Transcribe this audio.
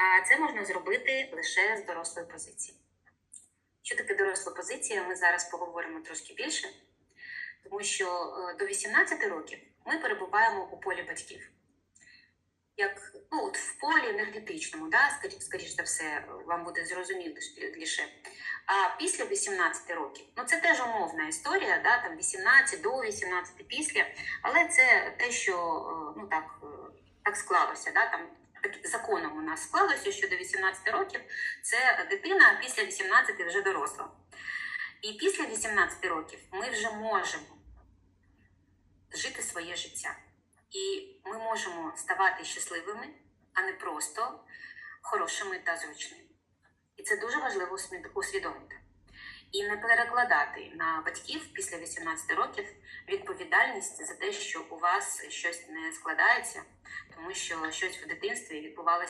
А це можна зробити лише з дорослої позиції. Що таке доросла позиція? Ми зараз поговоримо трошки більше, тому що е, до 18 років ми перебуваємо у полі батьків. Як ну, от в полі енергетичному, да, скоріш, скоріш за все, вам буде зрозуміліше. А після 18 років, ну це теж умовна історія, да, там 18 до 18 після, але це те, що е, ну так, е, так склалося. Да, там, законом у нас склалося, що до 18 років це дитина, а після 18 вже доросла. І після 18 років ми вже можемо жити своє життя. І ми можемо ставати щасливими, а не просто хорошими та зручними. І це дуже важливо усвідомити. І не перекладати на батьків після 18 років відповідальність за те, що у вас щось не складається, тому що щось в дитинстві відбувалося.